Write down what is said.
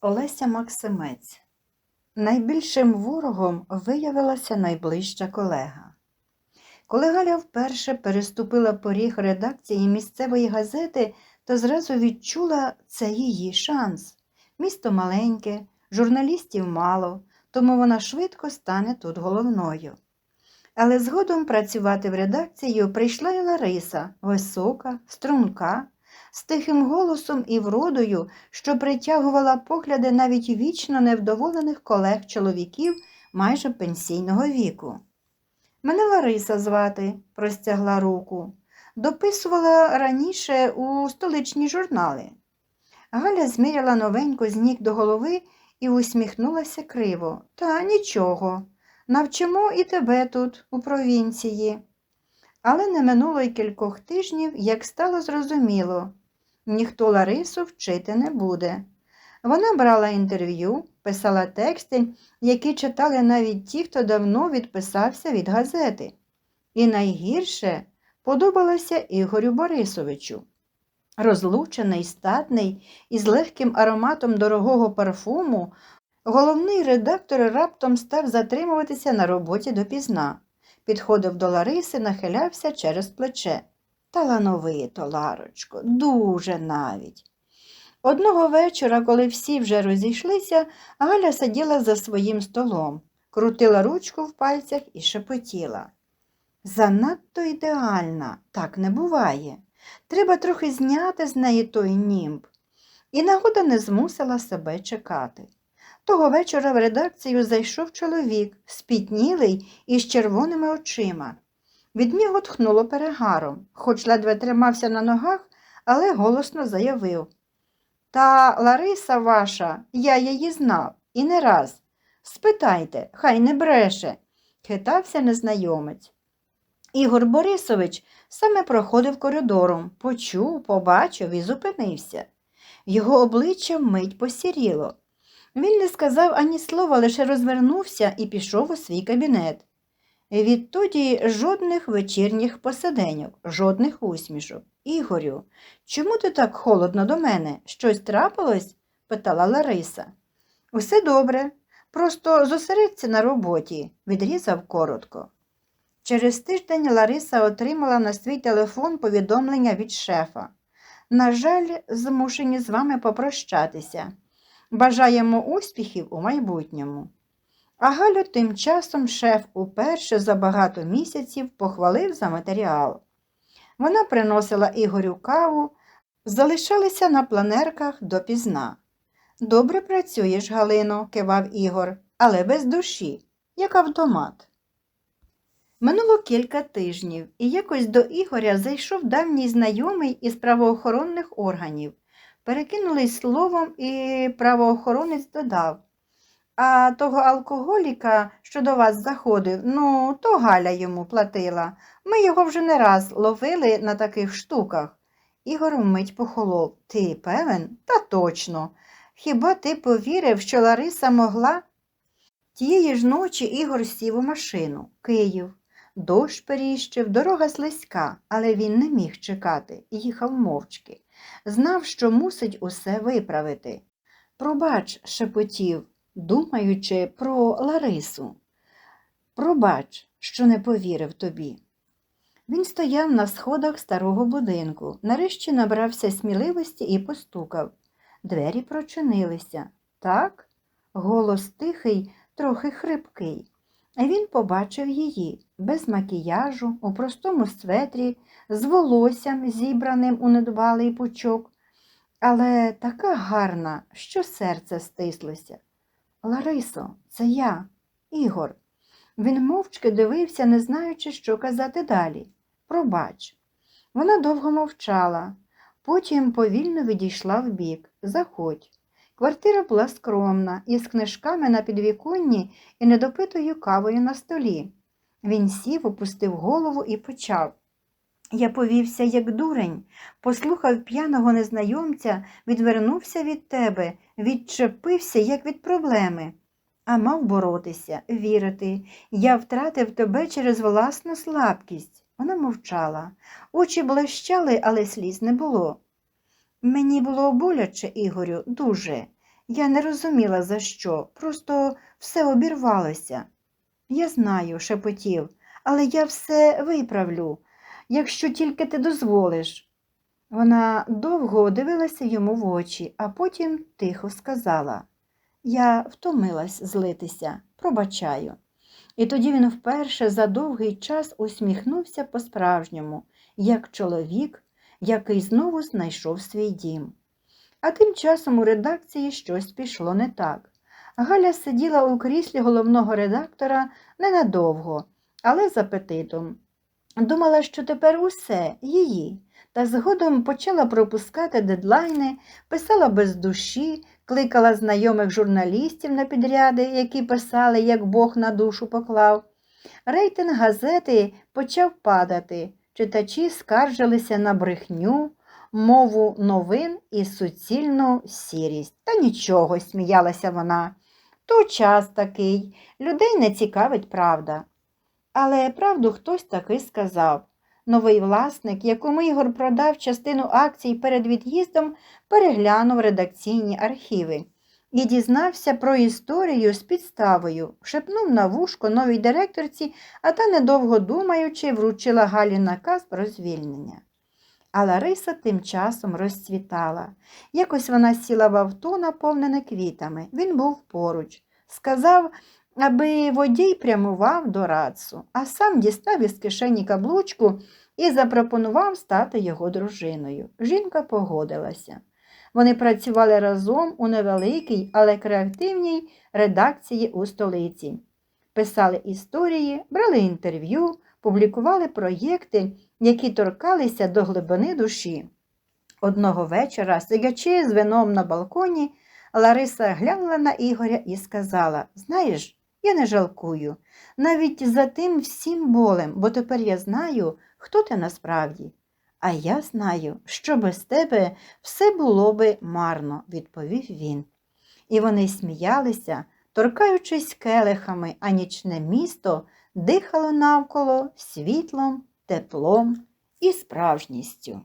Олеся Максимець. Найбільшим ворогом виявилася найближча колега. Коли Галя вперше переступила поріг редакції місцевої газети, то зразу відчула це її шанс. Місто маленьке, журналістів мало, тому вона швидко стане тут головною. Але згодом працювати в редакцію прийшла і Лариса, висока, струнка, з тихим голосом і вродою, що притягувала погляди навіть вічно невдоволених колег-чоловіків майже пенсійного віку. Мене Лариса звати, простягла руку. Дописувала раніше у столичні журнали. Галя зміряла новенько з ніг до голови і усміхнулася криво. Та нічого. Навчимо і тебе тут, у провінції. Але не минуло й кількох тижнів, як стало зрозуміло, ніхто Ларису вчити не буде. Вона брала інтерв'ю, писала тексти, які читали навіть ті, хто давно відписався від газети. І найгірше подобалося Ігорю Борисовичу. Розлучений, статний і з легким ароматом дорогого парфуму, головний редактор раптом став затримуватися на роботі допізна. Підходив до Лариси, нахилявся через плече. Талановито, Ларочко, дуже навіть. Одного вечора, коли всі вже розійшлися, Галя сиділа за своїм столом, крутила ручку в пальцях і шепотіла. Занадто ідеальна, так не буває. Треба трохи зняти з неї той німб. І нагода не змусила себе чекати. Того вечора в редакцію зайшов чоловік, спітнілий і з червоними очима. Від нього тхнуло перегаром, хоч ледве тримався на ногах, але голосно заявив. Та Лариса ваша, я її знав, і не раз. Спитайте, хай не бреше, хитався незнайомець. Ігор Борисович саме проходив коридором, почув, побачив і зупинився. Його обличчя вмить посіріло. Він не сказав ані слова, лише розвернувся і пішов у свій кабінет. Відтоді жодних вечірніх посиденьок, жодних усмішок. Ігорю, чому ти так холодно до мене? Щось трапилось? питала Лариса. Усе добре, просто зосередься на роботі, відрізав коротко. Через тиждень Лариса отримала на свій телефон повідомлення від шефа. На жаль, змушені з вами попрощатися. Бажаємо успіхів у майбутньому. А Галю тим часом шеф уперше за багато місяців похвалив за матеріал. Вона приносила Ігорю каву, залишалися на планерках допізна. Добре працюєш, Галино, кивав Ігор, але без душі, як автомат. Минуло кілька тижнів, і якось до Ігоря зайшов давній знайомий із правоохоронних органів. Перекинулись словом, і правоохоронець додав. А того алкоголіка, що до вас заходив, ну, то Галя йому платила. Ми його вже не раз ловили на таких штуках. Ігор вмить похолов. Ти певен? Та точно. Хіба ти повірив, що Лариса могла? Тієї ж ночі Ігор сів у машину, Київ. Дощ періщив, дорога слизька, але він не міг чекати, їхав мовчки. Знав, що мусить усе виправити. Пробач, шепотів, думаючи про Ларису. Пробач, що не повірив тобі. Він стояв на сходах старого будинку, нарешті набрався сміливості і постукав. Двері прочинилися. Так, голос тихий, трохи хрипкий. Він побачив її без макіяжу, у простому светрі, з волоссям, зібраним у недбалий пучок, але така гарна, що серце стислося. Ларисо, це я, Ігор. Він мовчки дивився, не знаючи, що казати далі. Пробач. Вона довго мовчала, потім повільно відійшла вбік. Заходь. Квартира була скромна, із книжками на підвіконні і недопитою кавою на столі. Він сів, опустив голову і почав. Я повівся, як дурень, послухав п'яного незнайомця, відвернувся від тебе, відчепився, як від проблеми. А мав боротися, вірити. Я втратив тебе через власну слабкість. Вона мовчала. Очі блищали, але сліз не було. Мені було боляче, Ігорю, дуже. Я не розуміла за що, просто все обірвалося. Я знаю, шепотів, але я все виправлю, якщо тільки ти дозволиш. Вона довго дивилася йому в очі, а потім тихо сказала Я втомилась злитися, пробачаю. І тоді він вперше за довгий час усміхнувся по-справжньому, як чоловік, який знову знайшов свій дім. А тим часом у редакції щось пішло не так. Галя сиділа у кріслі головного редактора ненадовго, але з апетитом. Думала, що тепер усе її, та згодом почала пропускати дедлайни, писала без душі, кликала знайомих журналістів на підряди, які писали, як Бог на душу поклав. Рейтинг газети почав падати, читачі скаржилися на брехню, мову новин і суцільну сірість. Та нічого, сміялася вона. То час такий, людей не цікавить правда. Але правду хтось таки сказав. Новий власник, якому Ігор продав частину акцій перед від'їздом, переглянув редакційні архіви і дізнався про історію з підставою, шепнув на вушко новій директорці, а та, недовго думаючи, вручила Галі наказ про звільнення. А Лариса тим часом розцвітала. Якось вона сіла в авто, наповнене квітами. Він був поруч. Сказав, аби водій прямував до рацу, а сам дістав із кишені каблучку і запропонував стати його дружиною. Жінка погодилася. Вони працювали разом у невеликій, але креативній редакції у столиці. Писали історії, брали інтерв'ю, публікували проєкти, які торкалися до глибини душі. Одного вечора, сидячи з вином на балконі, Лариса глянула на Ігоря і сказала: Знаєш, я не жалкую, навіть за тим всім болем, бо тепер я знаю, хто ти насправді. А я знаю, що без тебе все було би марно, відповів він. І вони сміялися, торкаючись келихами, а нічне місто дихало навколо світлом, теплом і справжністю.